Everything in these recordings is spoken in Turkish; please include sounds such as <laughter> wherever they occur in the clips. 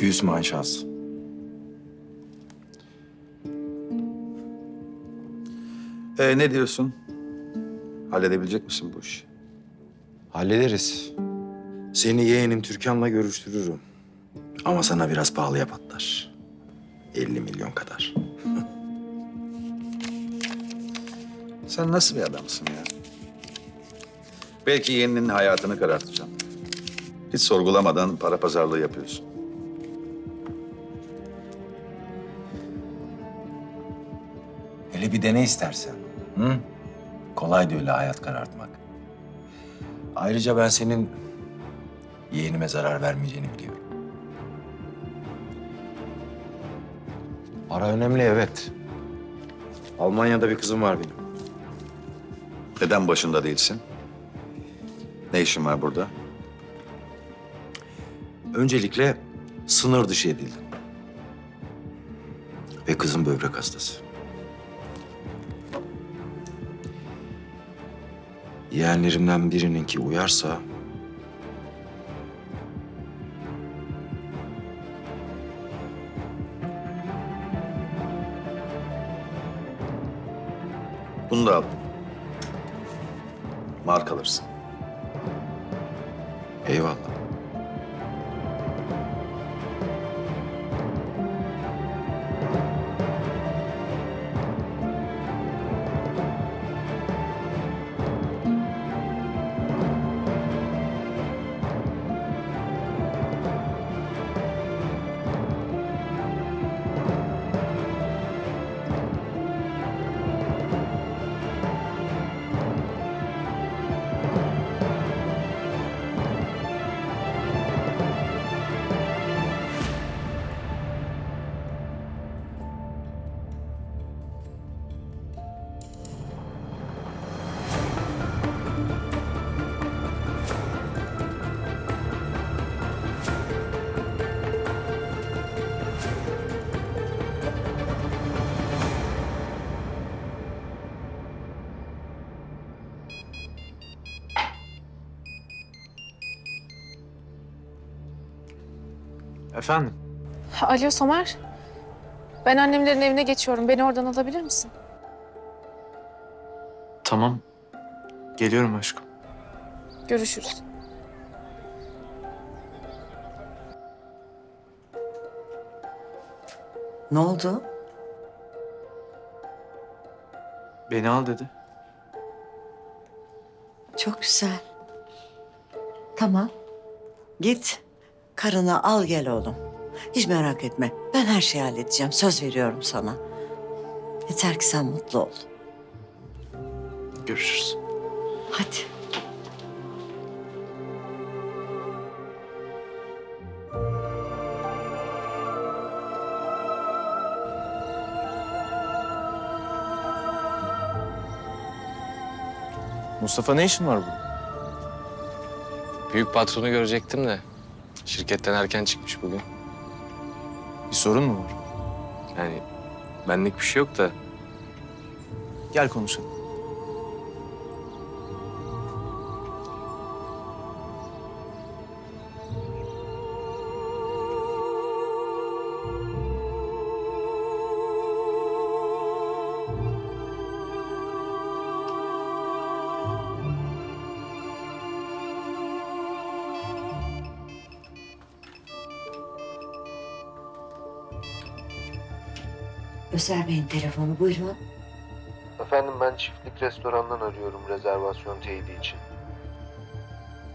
200 maaş az. Ee, ne diyorsun? Halledebilecek misin bu işi? Hallederiz. Seni yeğenim Türkan'la görüştürürüm. Ama sana biraz pahalıya patlar. 50 milyon kadar. <laughs> Sen nasıl bir adamsın ya? Belki yeğeninin hayatını karartacağım. Hiç sorgulamadan para pazarlığı yapıyorsun. Hele bir dene istersen. Hı? Kolay da öyle hayat karartmak. Ayrıca ben senin yeğenime zarar vermeyeceğini biliyorum. Para önemli evet. Almanya'da bir kızım var benim. Neden başında değilsin? Ne işin var burada? Öncelikle sınır dışı edildim. Ve kızım böbrek hastası. Yeğenlerimden birininki uyarsa... Bunu da al. Mark alırsın. Eyvallah. Efendim? Alo Somer. Ben annemlerin evine geçiyorum. Beni oradan alabilir misin? Tamam. Geliyorum aşkım. Görüşürüz. Ne oldu? Beni al dedi. Çok güzel. Tamam. Git. Karını al gel oğlum. Hiç merak etme. Ben her şeyi halledeceğim. Söz veriyorum sana. Yeter ki sen mutlu ol. Görüşürüz. Hadi. Mustafa ne işin var burada? Büyük patronu görecektim de şirketten erken çıkmış bugün. Bir sorun mu var? Yani benlik bir şey yok da Gel konuşalım. Özer Bey'in telefonu buyurun. Efendim ben çiftlik restorandan arıyorum rezervasyon teyidi için.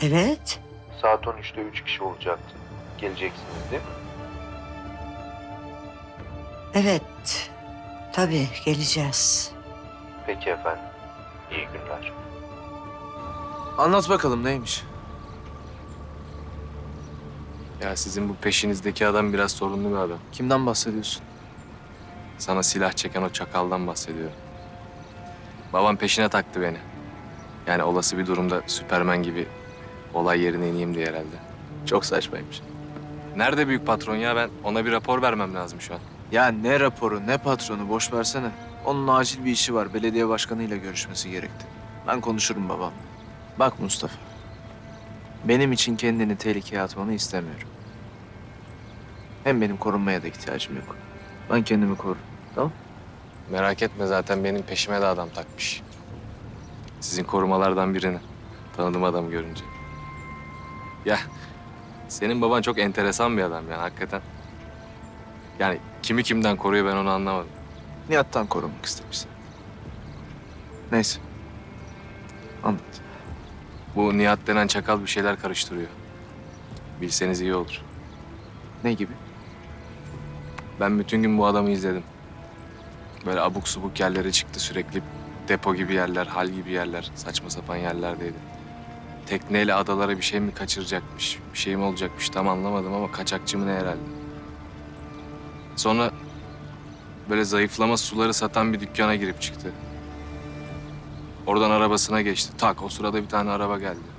Evet. Saat 13'te 3 kişi olacaktı. Geleceksiniz değil mi? Evet. Tabii geleceğiz. Peki efendim. İyi günler. Anlat bakalım neymiş? ya sizin bu peşinizdeki adam biraz sorunlu bir adam. Kimden bahsediyorsun? Sana silah çeken o çakaldan bahsediyorum. Babam peşine taktı beni. Yani olası bir durumda Süpermen gibi olay yerine ineyim diye herhalde. Çok saçmaymış. Nerede büyük patron ya ben ona bir rapor vermem lazım şu an. Ya ne raporu ne patronu boş versene. Onun acil bir işi var. Belediye başkanıyla görüşmesi gerekti. Ben konuşurum babamla. Bak Mustafa. Benim için kendini tehlikeye atmanı istemiyorum. Hem benim korunmaya da ihtiyacım yok. Ben kendimi korurum. Tamam? Merak etme zaten benim peşime de adam takmış. Sizin korumalardan birini. Tanıdım adamı görünce. Ya senin baban çok enteresan bir adam yani hakikaten. Yani kimi kimden koruyor ben onu anlamadım. Nihat'tan korunmak istemişsin. Neyse. Anlat. Bu Nihat denen çakal bir şeyler karıştırıyor. Bilseniz iyi olur. Ne gibi? Ben bütün gün bu adamı izledim. Böyle abuk subuk yerlere çıktı sürekli. Depo gibi yerler, hal gibi yerler, saçma sapan yerlerdeydi. Tekneyle adalara bir şey mi kaçıracakmış, bir şey mi olacakmış tam anlamadım ama kaçakçı mı ne herhalde. Sonra böyle zayıflama suları satan bir dükkana girip çıktı. Oradan arabasına geçti. Tak o sırada bir tane araba geldi.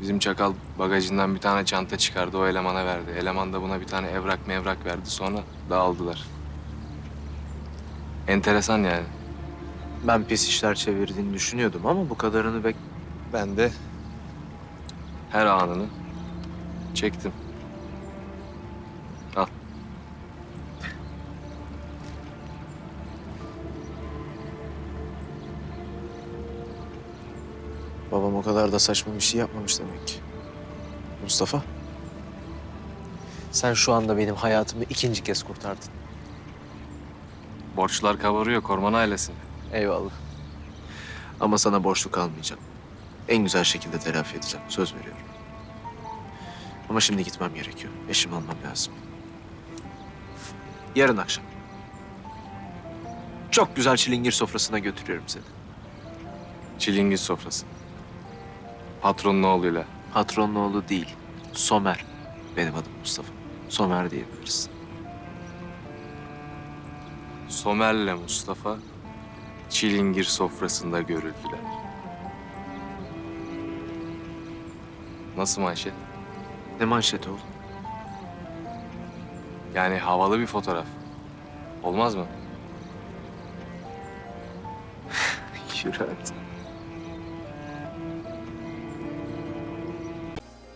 Bizim çakal bagajından bir tane çanta çıkardı o elemana verdi. Eleman da buna bir tane evrak mevrak verdi sonra dağıldılar. Enteresan yani. Ben pis işler çevirdiğini düşünüyordum ama bu kadarını bek... Ben de her anını çektim. Babam o kadar da saçma bir şey yapmamış demek ki. Mustafa. Sen şu anda benim hayatımı ikinci kez kurtardın. Borçlar kabarıyor Korman ailesi. Eyvallah. Ama sana borçlu kalmayacağım. En güzel şekilde telafi edeceğim. Söz veriyorum. Ama şimdi gitmem gerekiyor. Eşimi almam lazım. Yarın akşam. Çok güzel çilingir sofrasına götürüyorum seni. Çilingir sofrası. Patronun oğluyla. Patronun oğlu değil. Somer. Benim adım Mustafa. Somer diyebiliriz. Somer'le Mustafa çilingir sofrasında görüldüler. Nasıl manşet? Ne manşeti oğlum? Yani havalı bir fotoğraf. Olmaz mı? <laughs> Yürü artık.